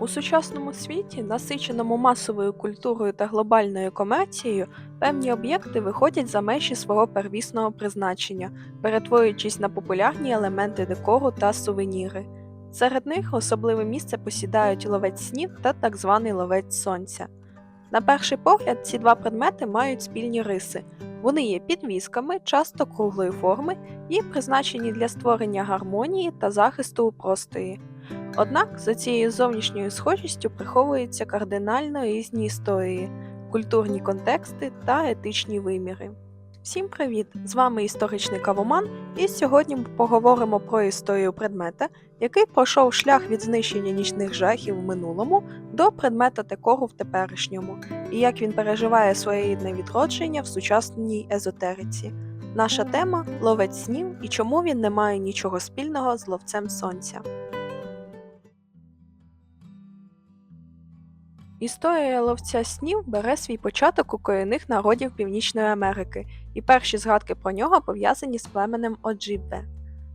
У сучасному світі, насиченому масовою культурою та глобальною комерцією, певні об'єкти виходять за межі свого первісного призначення, перетворюючись на популярні елементи декору та сувеніри. Серед них особливе місце посідають ловець снів та так званий ловець сонця. На перший погляд, ці два предмети мають спільні риси. Вони є підвісками, часто круглої форми, і призначені для створення гармонії та захисту у простої. Однак за цією зовнішньою схожістю приховуються кардинально різні історії, культурні контексти та етичні виміри. Всім привіт! З вами історичний Кавоман, і сьогодні ми поговоримо про історію предмета, який пройшов шлях від знищення нічних жахів в минулому до предмета декору в теперішньому, і як він переживає своєрідне відродження в сучасній езотериці. Наша тема ловець снів і чому він не має нічого спільного з ловцем сонця. Історія ловця снів бере свій початок у корінних народів Північної Америки, і перші згадки про нього пов'язані з племенем Оджібе.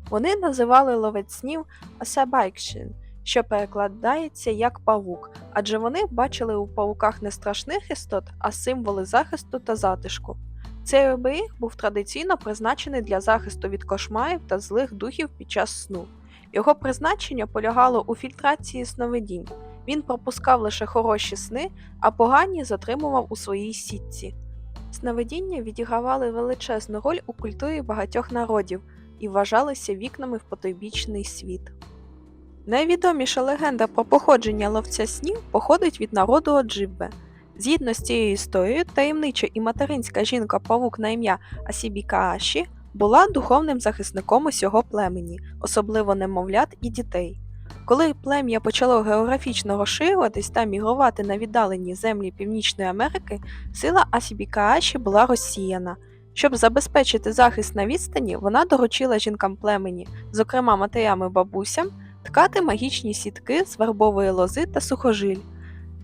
Вони називали ловець снів Асабайкшин, що перекладається як павук, адже вони бачили у павуках не страшних істот, а символи захисту та затишку. Цей оберіг був традиційно призначений для захисту від кошмарів та злих духів під час сну. Його призначення полягало у фільтрації сновидінь. Він пропускав лише хороші сни, а погані затримував у своїй сітці. Сновидіння відігравали величезну роль у культурі багатьох народів і вважалися вікнами в потойбічний світ. Найвідоміша легенда про походження ловця снів походить від народу Оджиббе. Згідно з цією історією, таємнича і материнська жінка павук на ім'я Асібікааші була духовним захисником усього племені, особливо немовлят і дітей. Коли плем'я почало географічно розширюватись та мігрувати на віддалені землі Північної Америки, сила Асібікааші була розсіяна. Щоб забезпечити захист на відстані, вона доручила жінкам племені, зокрема матерям і бабусям, ткати магічні сітки з вербової лози та сухожиль.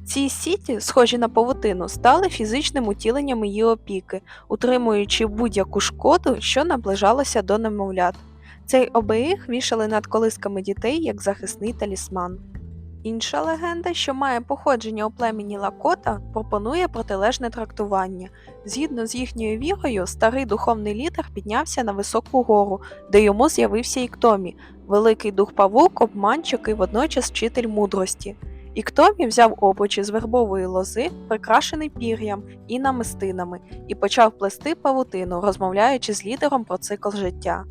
Ці сіті, схожі на павутину, стали фізичним утіленням її опіки, утримуючи будь-яку шкоду, що наближалася до немовлят. Цей оберіг вішали над колисками дітей як захисний талісман. Інша легенда, що має походження у племені Лакота, пропонує протилежне трактування. Згідно з їхньою вірою, старий духовний лідер піднявся на високу гору, де йому з'явився Іктомі, великий дух павук, обманчик і водночас вчитель мудрості. Іктомі взяв обручі з вербової лози, прикрашений пір'ям і намистинами, і почав плести павутину, розмовляючи з лідером про цикл життя.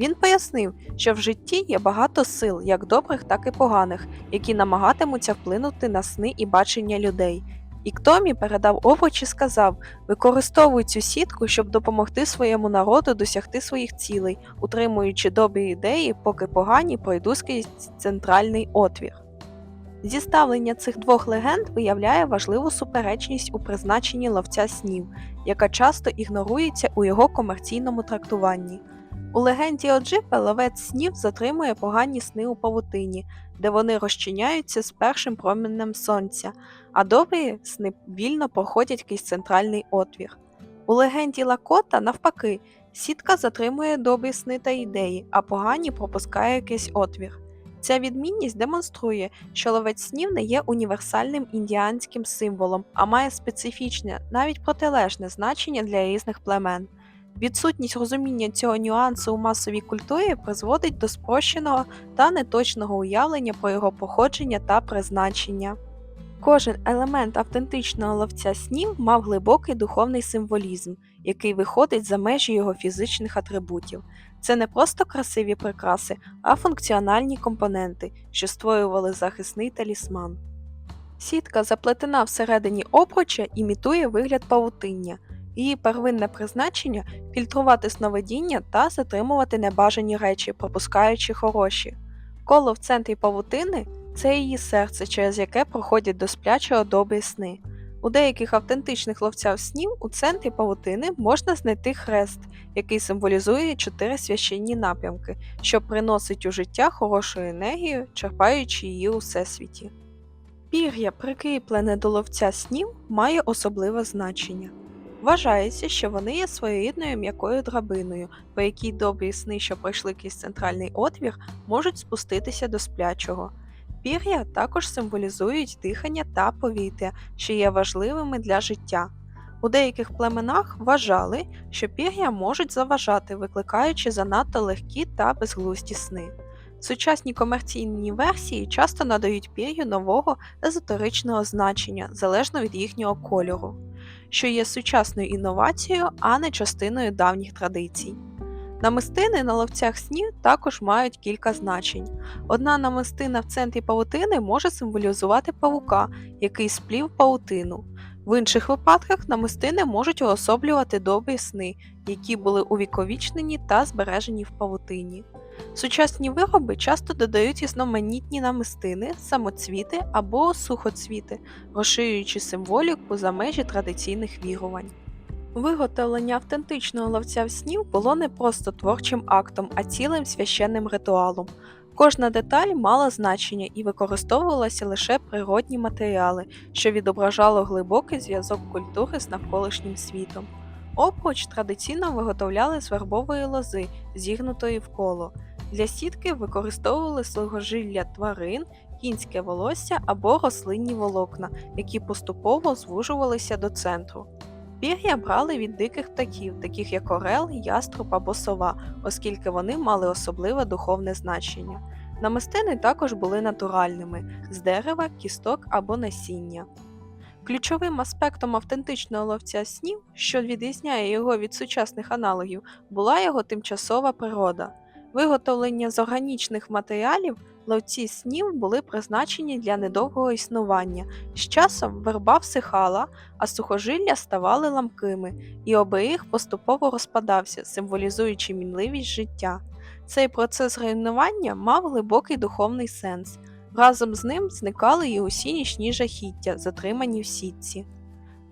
Він пояснив, що в житті є багато сил, як добрих, так і поганих, які намагатимуться вплинути на сни і бачення людей. І Ктомі передав обруч і сказав: використовуй цю сітку, щоб допомогти своєму народу досягти своїх цілей, утримуючи добрі ідеї, поки погані пройдуть крізь центральний отвір. Зіставлення цих двох легенд виявляє важливу суперечність у призначенні ловця снів, яка часто ігнорується у його комерційному трактуванні. У легенді Оджипа ловець снів затримує погані сни у павутині, де вони розчиняються з першим промінням сонця, а добрі сни вільно проходять крізь центральний отвір. У легенді Лакота, навпаки, сітка затримує добрі сни та ідеї, а погані пропускає якийсь отвір. Ця відмінність демонструє, що ловець снів не є універсальним індіанським символом, а має специфічне, навіть протилежне значення для різних племен. Відсутність розуміння цього нюансу у масовій культурі призводить до спрощеного та неточного уявлення про його походження та призначення. Кожен елемент автентичного ловця снів мав глибокий духовний символізм, який виходить за межі його фізичних атрибутів. Це не просто красиві прикраси, а функціональні компоненти, що створювали захисний талісман. Сітка, заплетена всередині обруча, імітує вигляд павутиння. Її первинне призначення фільтрувати сновидіння та затримувати небажані речі, пропускаючи хороші. Коло в центрі павутини це її серце, через яке проходять до сплячого добрі сни. У деяких автентичних ловцях снів у центрі павутини можна знайти хрест, який символізує чотири священні напрямки, що приносить у життя хорошу енергію, черпаючи її у всесвіті. Пір'я, прикріплене до ловця снів, має особливе значення. Вважається, що вони є своєрідною м'якою драбиною, по якій добрі сни, що пройшли крізь центральний отвір, можуть спуститися до сплячого. Пір'я також символізують дихання та повітря, що є важливими для життя. У деяких племенах вважали, що пір'я можуть заважати, викликаючи занадто легкі та безглузді сни. Сучасні комерційні версії часто надають пір'ю нового езотеричного значення залежно від їхнього кольору, що є сучасною інновацією, а не частиною давніх традицій. Намистини на ловцях снів також мають кілька значень. Одна намистина в центрі павутини може символізувати павука, який сплів павутину. В інших випадках намистини можуть уособлювати добрі сни, які були увіковічнені та збережені в павутині. Сучасні вироби часто додають різноманітні намистини, самоцвіти або сухоцвіти, розширюючи символіку за межі традиційних вірувань. Виготовлення автентичного ловця в снів було не просто творчим актом, а цілим священним ритуалом. Кожна деталь мала значення і використовувалися лише природні матеріали, що відображало глибокий зв'язок культури з навколишнім світом. Обруч традиційно виготовляли з вербової лози, зігнутої в коло. Для сітки використовували слугожилля тварин, кінське волосся або рослинні волокна, які поступово звужувалися до центру. Пір'я брали від диких птахів, таких як орел, яструб або сова, оскільки вони мали особливе духовне значення. Намистини також були натуральними з дерева, кісток або насіння. Ключовим аспектом автентичного ловця снів, що відрізняє його від сучасних аналогів, була його тимчасова природа. Виготовлення з органічних матеріалів ловці снів були призначені для недовгого існування. З часом верба всихала, а сухожилля ставали ламкими, і оберіг поступово розпадався, символізуючи мінливість життя. Цей процес руйнування мав глибокий духовний сенс. Разом з ним зникали і усі нічні жахіття, затримані в сітці.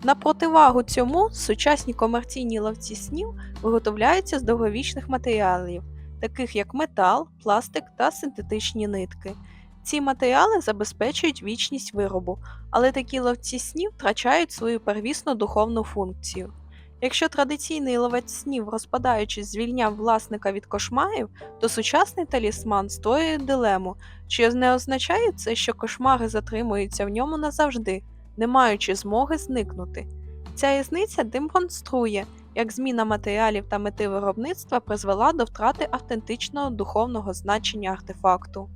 На противагу цьому сучасні комерційні ловці снів виготовляються з довговічних матеріалів, таких як метал, пластик та синтетичні нитки. Ці матеріали забезпечують вічність виробу, але такі ловці снів втрачають свою первісну духовну функцію. Якщо традиційний ловець снів, розпадаючись, звільняв власника від кошмарів, то сучасний талісман створює дилему, чи не означає це, що кошмари затримуються в ньому назавжди, не маючи змоги зникнути. Ця різниця демонструє, як зміна матеріалів та мети виробництва призвела до втрати автентичного духовного значення артефакту.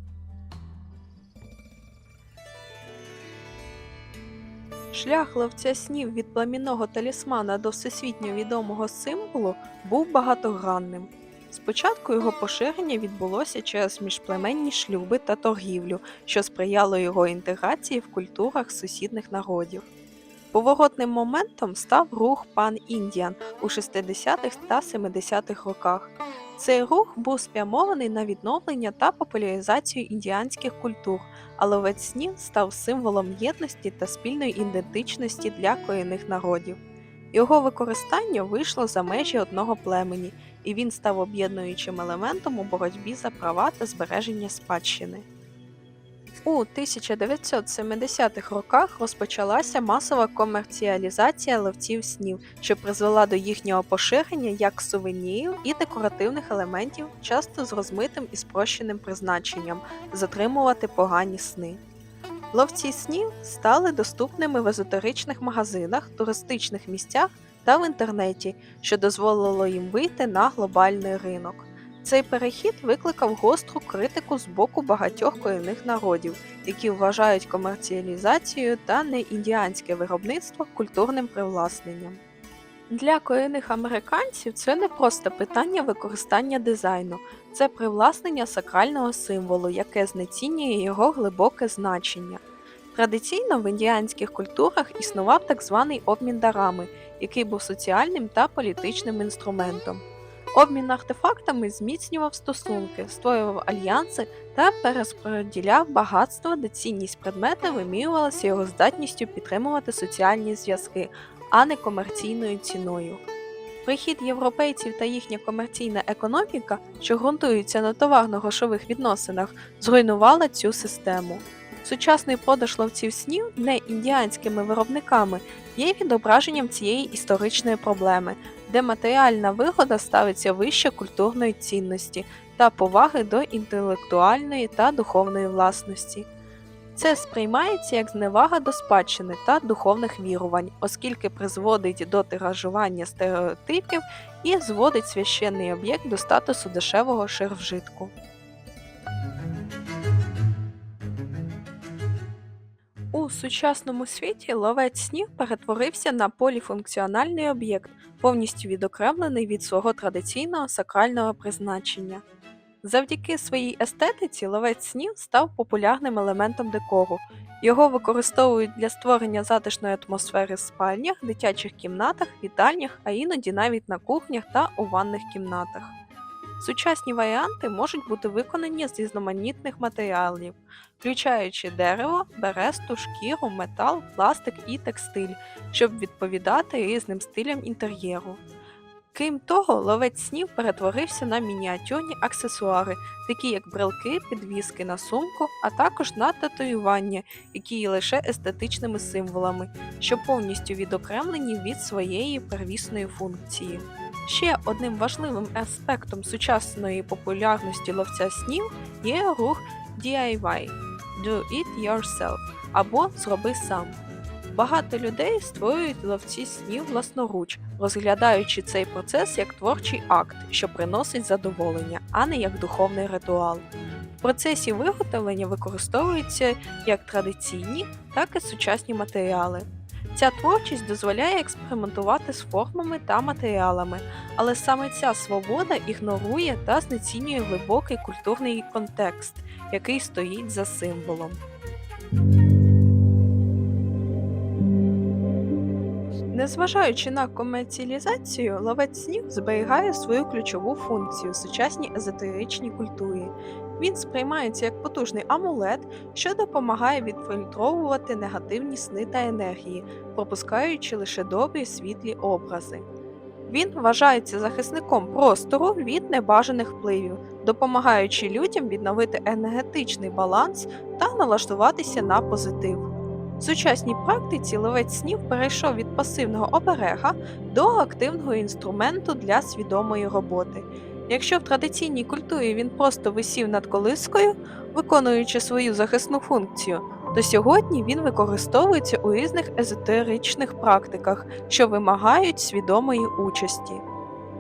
Шлях ловця снів від пламінного талісмана до всесвітньо відомого символу був багатогранним. Спочатку його поширення відбулося через міжплеменні шлюби та торгівлю, що сприяло його інтеграції в культурах сусідних народів. Поворотним моментом став рух Пан Індіан у 60-х та 70-х роках. Цей рух був спрямований на відновлення та популяризацію індіанських культур, а ловець снів став символом єдності та спільної ідентичності для корінних народів. Його використання вийшло за межі одного племені, і він став об'єднуючим елементом у боротьбі за права та збереження спадщини. У 1970-х роках розпочалася масова комерціалізація ловців снів, що призвела до їхнього поширення як сувенірів і декоративних елементів, часто з розмитим і спрощеним призначенням затримувати погані сни. Ловці снів стали доступними в езотеричних магазинах, туристичних місцях та в інтернеті, що дозволило їм вийти на глобальний ринок. Цей перехід викликав гостру критику з боку багатьох корінних народів, які вважають комерціалізацію та неіндіанське виробництво культурним привласненням. Для корінних американців це не просто питання використання дизайну, це привласнення сакрального символу, яке знецінює його глибоке значення. Традиційно в індіанських культурах існував так званий обмін дарами, який був соціальним та політичним інструментом. Обмін артефактами зміцнював стосунки, створював альянси та перерозподіляв багатство, де цінність предмета вимірювалася його здатністю підтримувати соціальні зв'язки, а не комерційною ціною. Прихід європейців та їхня комерційна економіка, що ґрунтується на товарно-грошових відносинах, зруйнувала цю систему. Сучасний продаж ловців снів не індіанськими виробниками є відображенням цієї історичної проблеми, де матеріальна вигода ставиться вище культурної цінності та поваги до інтелектуальної та духовної власності. Це сприймається як зневага до спадщини та духовних вірувань, оскільки призводить до тиражування стереотипів і зводить священний об'єкт до статусу дешевого ширвжитку. У сучасному світі ловець снів перетворився на поліфункціональний об'єкт, повністю відокремлений від свого традиційного сакрального призначення. Завдяки своїй естетиці ловець снів став популярним елементом декору. Його використовують для створення затишної атмосфери в спальнях, дитячих кімнатах, вітальнях, а іноді навіть на кухнях та у ванних кімнатах. Сучасні варіанти можуть бути виконані з різноманітних матеріалів, включаючи дерево, бересту, шкіру, метал, пластик і текстиль, щоб відповідати різним стилям інтер'єру. Крім того, ловець снів перетворився на мініатюрні аксесуари, такі як брелки, підвіски на сумку, а також на татуювання, які є лише естетичними символами, що повністю відокремлені від своєї первісної функції. Ще одним важливим аспектом сучасної популярності ловця снів є рух DIY Do It Yourself або Зроби сам. Багато людей створюють ловці снів власноруч, розглядаючи цей процес як творчий акт, що приносить задоволення, а не як духовний ритуал. В процесі виготовлення використовуються як традиційні, так і сучасні матеріали. Ця творчість дозволяє експериментувати з формами та матеріалами, але саме ця свобода ігнорує та знецінює глибокий культурний контекст, який стоїть за символом. Незважаючи на комерціалізацію, ловець снів зберігає свою ключову функцію в сучасній езотеричній культурі. Він сприймається як потужний амулет, що допомагає відфільтровувати негативні сни та енергії, пропускаючи лише добрі світлі образи. Він вважається захисником простору від небажаних впливів, допомагаючи людям відновити енергетичний баланс та налаштуватися на позитив. В сучасній практиці ловець снів перейшов від пасивного оберега до активного інструменту для свідомої роботи. Якщо в традиційній культурі він просто висів над колискою, виконуючи свою захисну функцію, то сьогодні він використовується у різних езотеричних практиках, що вимагають свідомої участі.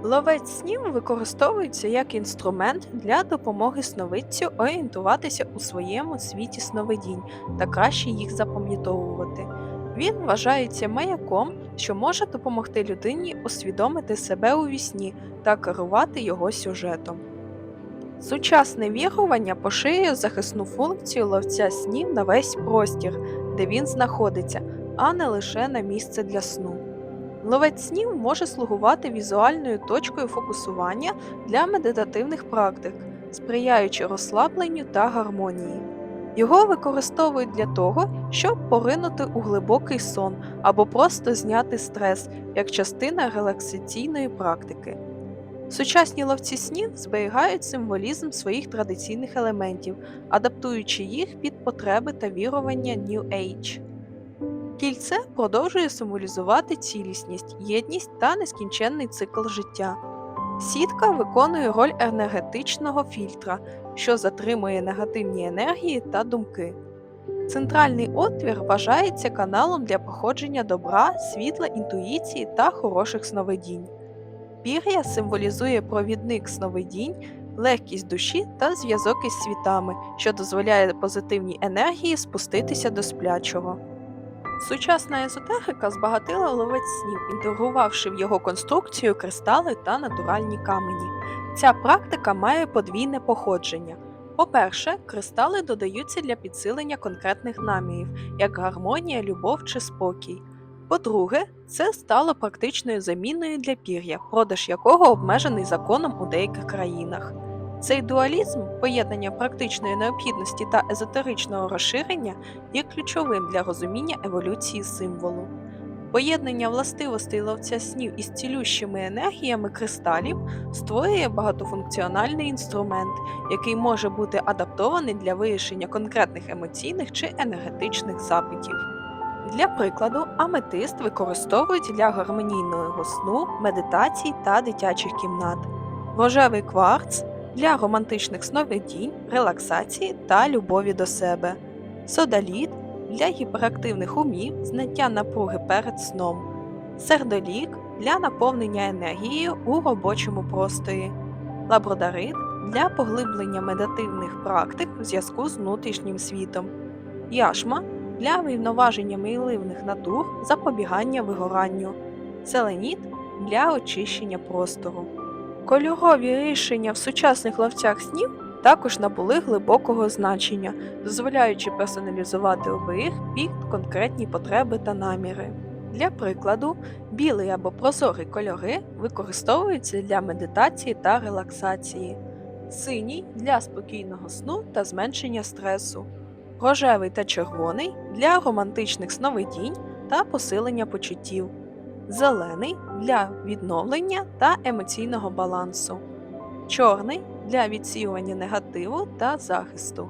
Ловець снів використовується як інструмент для допомоги сновидцю орієнтуватися у своєму світі сновидінь та краще їх запам'ятовувати. Він вважається маяком, що може допомогти людині усвідомити себе у вісні та керувати його сюжетом. Сучасне вірування поширює захисну функцію ловця снів на весь простір, де він знаходиться, а не лише на місце для сну. Ловець снів може слугувати візуальною точкою фокусування для медитативних практик, сприяючи розслабленню та гармонії. Його використовують для того, щоб поринути у глибокий сон або просто зняти стрес як частина релаксаційної практики. Сучасні ловці снів зберігають символізм своїх традиційних елементів, адаптуючи їх під потреби та вірування New Age. Кільце продовжує символізувати цілісність, єдність та нескінченний цикл життя. Сітка виконує роль енергетичного фільтра, що затримує негативні енергії та думки. Центральний отвір вважається каналом для походження добра, світла, інтуїції та хороших сновидінь. Пір'я символізує провідник сновидінь, легкість душі та зв'язок із світами, що дозволяє позитивній енергії спуститися до сплячого. Сучасна езотерика збагатила ловець снів, інтегрувавши в його конструкцію кристали та натуральні камені. Ця практика має подвійне походження. По-перше, кристали додаються для підсилення конкретних намірів, як гармонія, любов чи спокій. По-друге, це стало практичною заміною для пір'я, продаж якого обмежений законом у деяких країнах. Цей дуалізм, поєднання практичної необхідності та езотеричного розширення, є ключовим для розуміння еволюції символу. Поєднання властивостей ловця снів із цілющими енергіями кристалів створює багатофункціональний інструмент, який може бути адаптований для вирішення конкретних емоційних чи енергетичних запитів. Для прикладу, аметист використовують для гармонійного сну, медитацій та дитячих кімнат, рожевий кварц для романтичних сновидінь, релаксації та любові до себе. содаліт для гіперактивних умів, знаття напруги перед сном, сердолік для наповнення енергією у робочому просторі, лабродарит для поглиблення медитативних практик в зв'язку з внутрішнім світом, яшма для рівноваження мейливних натур, запобігання вигоранню, селеніт для очищення простору. Кольорові рішення в сучасних ловцях снів також набули глибокого значення, дозволяючи персоналізувати оберіг під конкретні потреби та наміри. Для прикладу, білий або прозорий кольори використовуються для медитації та релаксації, синій для спокійного сну та зменшення стресу, рожевий та червоний для романтичних сновидінь та посилення почуттів, зелений для відновлення та емоційного балансу, чорний для відсіювання негативу та захисту,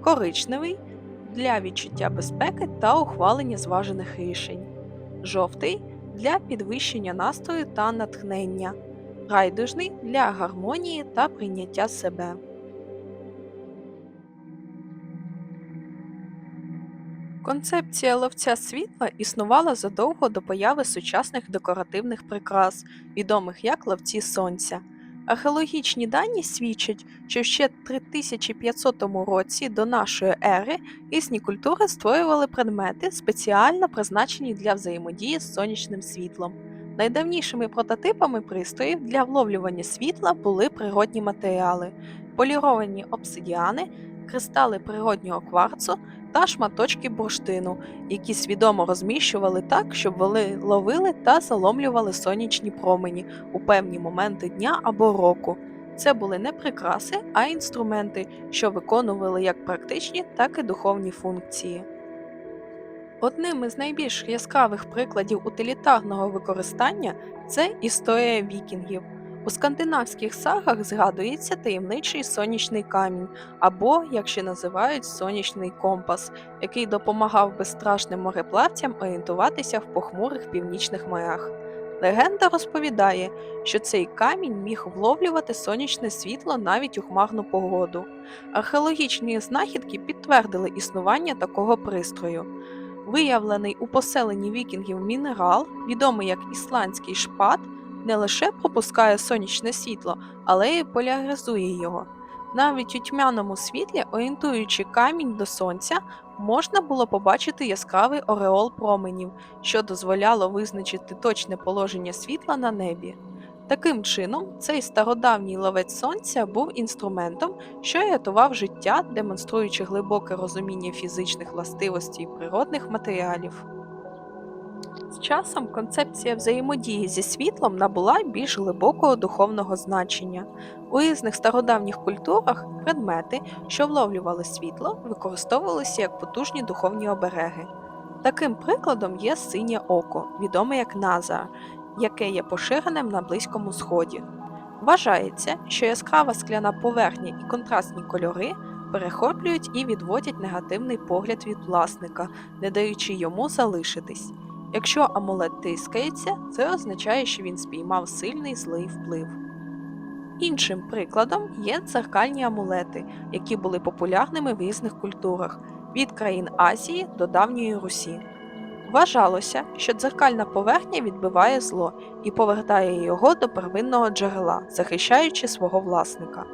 коричневий для відчуття безпеки та ухвалення зважених рішень, жовтий для підвищення настрою та натхнення, райдужний для гармонії та прийняття себе. Концепція ловця світла існувала задовго до появи сучасних декоративних прикрас, відомих як ловці сонця. Археологічні дані свідчать, що ще в 3500 році до нашої ери різні культури створювали предмети, спеціально призначені для взаємодії з сонячним світлом. Найдавнішими прототипами пристроїв для вловлювання світла були природні матеріали, поліровані обсидіани, кристали природнього кварцу та шматочки бурштину, які свідомо розміщували так, щоб вони ловили та заломлювали сонячні промені у певні моменти дня або року. Це були не прикраси, а інструменти, що виконували як практичні, так і духовні функції. Одним із найбільш яскравих прикладів утилітарного використання це історія вікінгів. У скандинавських сагах згадується таємничий сонячний камінь, або, як ще називають, сонячний компас, який допомагав безстрашним мореплавцям орієнтуватися в похмурих північних морях. Легенда розповідає, що цей камінь міг вловлювати сонячне світло навіть у хмарну погоду. Археологічні знахідки підтвердили існування такого пристрою. Виявлений у поселенні вікінгів мінерал, відомий як ісландський шпат, не лише пропускає сонячне світло, але й поляризує його. Навіть у тьмяному світлі, орієнтуючи камінь до сонця, можна було побачити яскравий ореол променів, що дозволяло визначити точне положення світла на небі. Таким чином, цей стародавній ловець сонця був інструментом, що рятував життя, демонструючи глибоке розуміння фізичних властивостей природних матеріалів. З часом концепція взаємодії зі світлом набула більш глибокого духовного значення. У різних стародавніх культурах предмети, що вловлювали світло, використовувалися як потужні духовні обереги. Таким прикладом є синє око, відоме як Назар, яке є поширеним на Близькому Сході. Вважається, що яскрава скляна поверхня і контрастні кольори перехоплюють і відводять негативний погляд від власника, не даючи йому залишитись. Якщо амулет тискається, це означає, що він спіймав сильний злий вплив. Іншим прикладом є дзеркальні амулети, які були популярними в різних культурах від країн Азії до давньої Русі. Вважалося, що дзеркальна поверхня відбиває зло і повертає його до первинного джерела, захищаючи свого власника.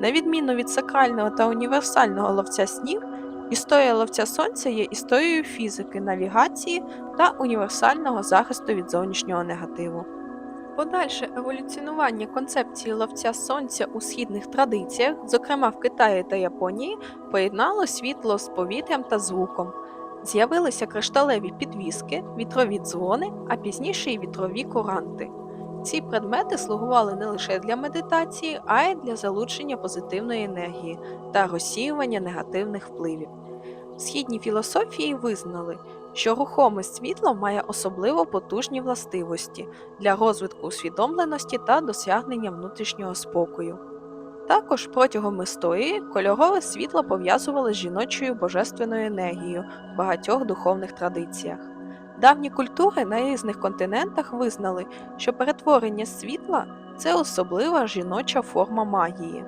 На відміну від сакрального та універсального ловця снів, історія ловця сонця є історією фізики, навігації та універсального захисту від зовнішнього негативу. Подальше еволюціонування концепції ловця сонця у східних традиціях, зокрема в Китаї та Японії, поєднало світло з повітрям та звуком. З'явилися кришталеві підвіски, вітрові дзвони, а пізніше й вітрові куранти. Ці предмети слугували не лише для медитації, а й для залучення позитивної енергії та розсіювання негативних впливів. В східній філософії визнали, що рухоме світло має особливо потужні властивості для розвитку усвідомленості та досягнення внутрішнього спокою. Також протягом історії кольорове світло пов'язували з жіночою божественною енергією в багатьох духовних традиціях. Давні культури на різних континентах визнали, що перетворення світла це особлива жіноча форма магії.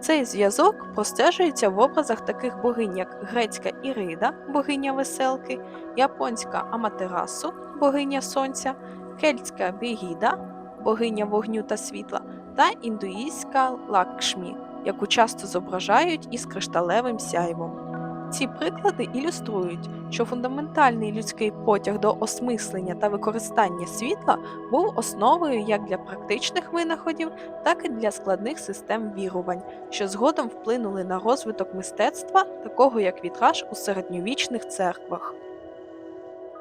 Цей зв'язок простежується в образах таких богинь, як грецька Ірида, богиня веселки, японська Аматерасу, богиня сонця, кельтська Бегіда, богиня вогню та світла, та індуїстська Лакшмі, яку часто зображають із кришталевим сяйвом. Ці приклади ілюструють, що фундаментальний людський потяг до осмислення та використання світла був основою як для практичних винаходів, так і для складних систем вірувань, що згодом вплинули на розвиток мистецтва, такого як вітраж у середньовічних церквах.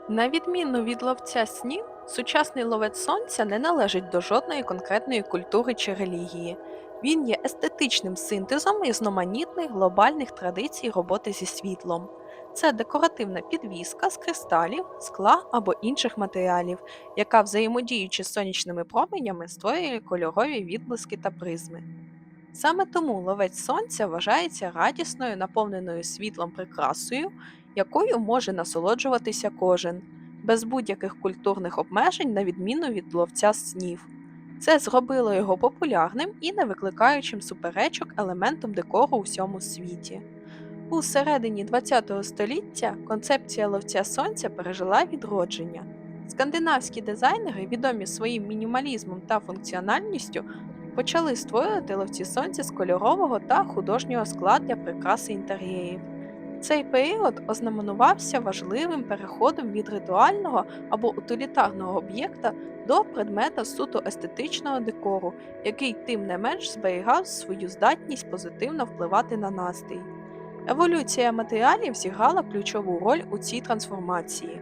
На відміну від ловця снів, сучасний ловець сонця не належить до жодної конкретної культури чи релігії. Він є естетичним синтезом різноманітних глобальних традицій роботи зі світлом. Це декоративна підвіска з кристалів, скла або інших матеріалів, яка, взаємодіючи з сонячними променями, створює кольорові відблиски та призми. Саме тому ловець сонця вважається радісною, наповненою світлом прикрасою, якою може насолоджуватися кожен, без будь-яких культурних обмежень, на відміну від ловця снів. Це зробило його популярним і не викликаючим суперечок елементом декору у всьому світі. У середині ХХ століття концепція ловця сонця пережила відродження. Скандинавські дизайнери, відомі своїм мінімалізмом та функціональністю, почали створювати ловці сонця з кольорового та художнього скла для прикраси інтер'єрів. Цей період ознаменувався важливим переходом від ритуального або утилітарного об'єкта до предмета суто естетичного декору, який тим не менш зберігав свою здатність позитивно впливати на настрій. Еволюція матеріалів зіграла ключову роль у цій трансформації.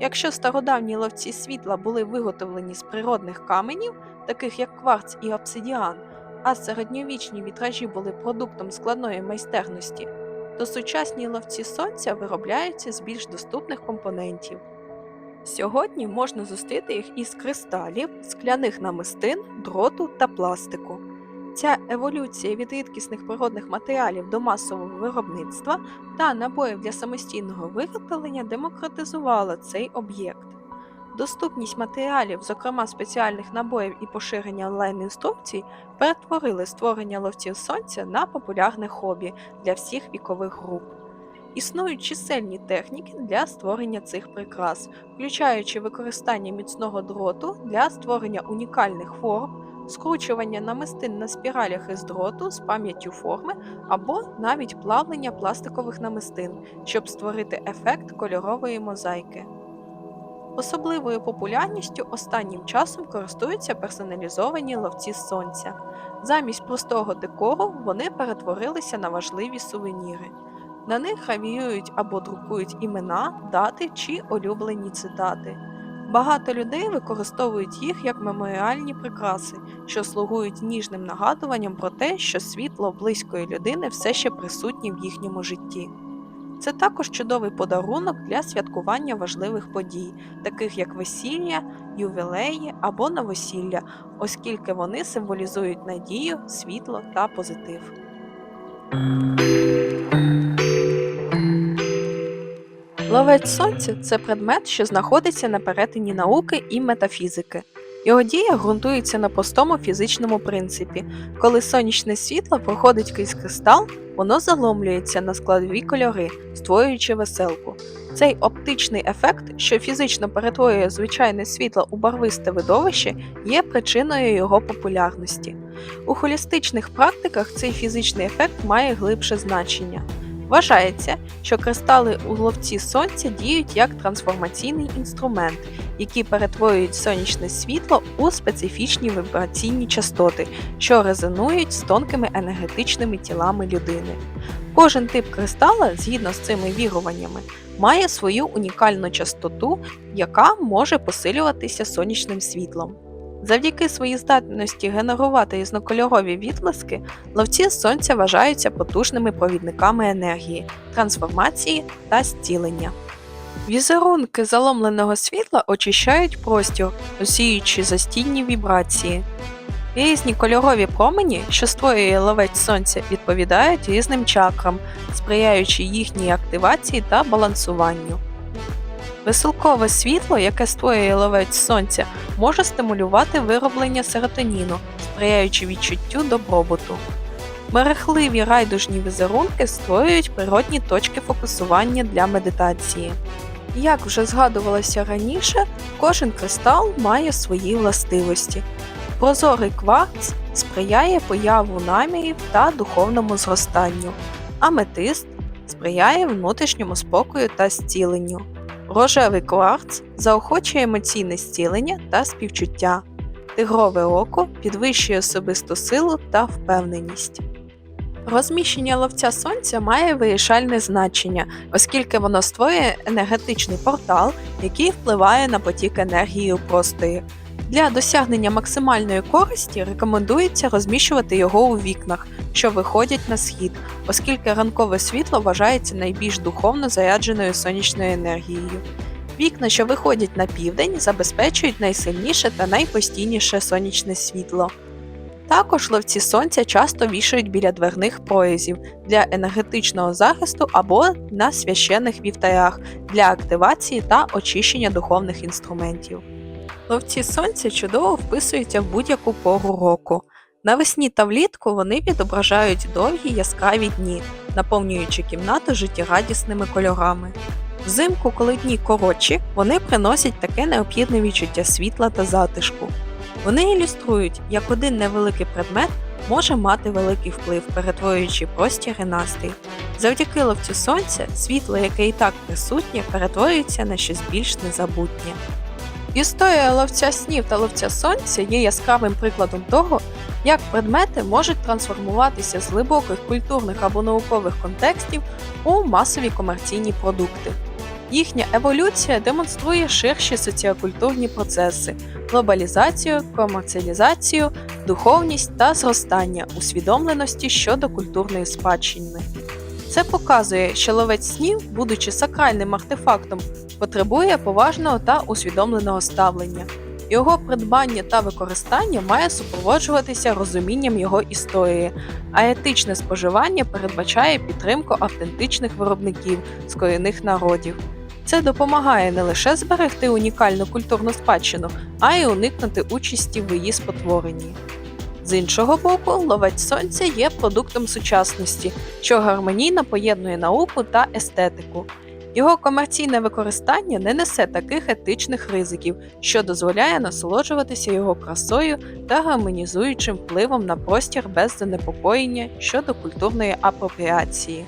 Якщо стародавні ловці світла були виготовлені з природних каменів, таких як кварц і обсидіан, а середньовічні вітражі були продуктом складної майстерності, то сучасні ловці сонця виробляються з більш доступних компонентів. Сьогодні можна зустріти їх із кристалів, скляних намистин, дроту та пластику. Ця еволюція від рідкісних природних матеріалів до масового виробництва та набоїв для самостійного виготовлення демократизувала цей об'єкт. Доступність матеріалів, зокрема спеціальних набоїв і поширення онлайн-інструкцій, перетворили створення ловців сонця на популярне хобі для всіх вікових груп. Існують чисельні техніки для створення цих прикрас, включаючи використання міцного дроту для створення унікальних форм, скручування намистин на спіралях із дроту з пам'яттю форми або навіть плавлення пластикових намистин, щоб створити ефект кольорової мозаїки. Особливою популярністю останнім часом користуються персоналізовані ловці сонця. Замість простого декору вони перетворилися на важливі сувеніри. На них гравіюють або друкують імена, дати чи улюблені цитати. Багато людей використовують їх як меморіальні прикраси, що слугують ніжним нагадуванням про те, що світло близької людини все ще присутнє в їхньому житті. Це також чудовий подарунок для святкування важливих подій, таких як весілля, ювілеї або новосілля, оскільки вони символізують надію, світло та позитив. Ловець сонця це предмет, що знаходиться на перетині науки і метафізики. Його дія ґрунтується на простому фізичному принципі. Коли сонячне світло проходить крізь кристал, воно заломлюється на складові кольори, створюючи веселку. Цей оптичний ефект, що фізично перетворює звичайне світло у барвисте видовище, є причиною його популярності. У холістичних практиках цей фізичний ефект має глибше значення. Вважається, що кристали у ловці сонця діють як трансформаційний інструмент, які перетворюють сонячне світло у специфічні вібраційні частоти, що резонують з тонкими енергетичними тілами людини. Кожен тип кристала, згідно з цими віруваннями, має свою унікальну частоту, яка може посилюватися сонячним світлом. Завдяки своїй здатності генерувати різнокольорові відблиски, ловці сонця вважаються потужними провідниками енергії, трансформації та зцілення. Візерунки заломленого світла очищають простір, розсіюючи застійні вібрації. Різні кольорові промені, що створює ловець сонця, відповідають різним чакрам, сприяючи їхній активації та балансуванню. Веселкове світло, яке створює ловець сонця, може стимулювати вироблення серотоніну, сприяючи відчуттю добробуту. Мерехливі райдужні візерунки створюють природні точки фокусування для медитації. Як вже згадувалося раніше, кожен кристал має свої властивості. Прозорий кварц сприяє появу намірів та духовному зростанню, аметист сприяє внутрішньому спокою та зціленню. Рожевий кварц заохочує емоційне зцілення та співчуття. Тигрове око підвищує особисту силу та впевненість. Розміщення ловця сонця має вирішальне значення, оскільки воно створює енергетичний портал, який впливає на потік енергії у просторі. Для досягнення максимальної користі рекомендується розміщувати його у вікнах, що виходять на схід, оскільки ранкове світло вважається найбільш духовно зарядженою сонячною енергією. Вікна, що виходять на південь, забезпечують найсильніше та найпостійніше сонячне світло. Також ловці сонця часто вішають біля дверних проязів для енергетичного захисту або на священних вівтарях для активації та очищення духовних інструментів. Ловці сонця чудово вписуються в будь-яку пору року. Навесні та влітку вони відображають довгі яскраві дні, наповнюючи кімнату життєрадісними кольорами. Взимку, коли дні коротші, вони приносять таке необхідне відчуття світла та затишку. Вони ілюструють, як один невеликий предмет може мати великий вплив, перетворюючи простір і настрій. Завдяки ловцю сонця, світло, яке і так присутнє, перетворюється на щось більш незабутнє. Історія ловця снів та ловця сонця є яскравим прикладом того, як предмети можуть трансформуватися з глибоких культурних або наукових контекстів у масові комерційні продукти. Їхня еволюція демонструє ширші соціокультурні процеси, глобалізацію, комерціалізацію, духовність та зростання усвідомленості щодо культурної спадщини. Це показує, що ловець снів, будучи сакральним артефактом, потребує поважного та усвідомленого ставлення. Його придбання та використання має супроводжуватися розумінням його історії, а етичне споживання передбачає підтримку автентичних виробників з корінних народів. Це допомагає не лише зберегти унікальну культурну спадщину, а й уникнути участі в її спотворенні. З іншого боку, ловець сонця є продуктом сучасності, що гармонійно поєднує науку та естетику. Його комерційне використання не несе таких етичних ризиків, що дозволяє насолоджуватися його красою та гармонізуючим впливом на простір без занепокоєння щодо культурної апропріації.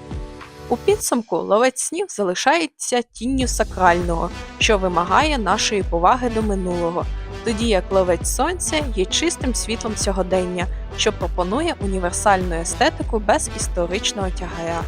У підсумку ловець снів залишається тінню сакрального, що вимагає нашої поваги до минулого, тоді як ловець сонця є чистим світлом сьогодення, що пропонує універсальну естетику без історичного тягаря.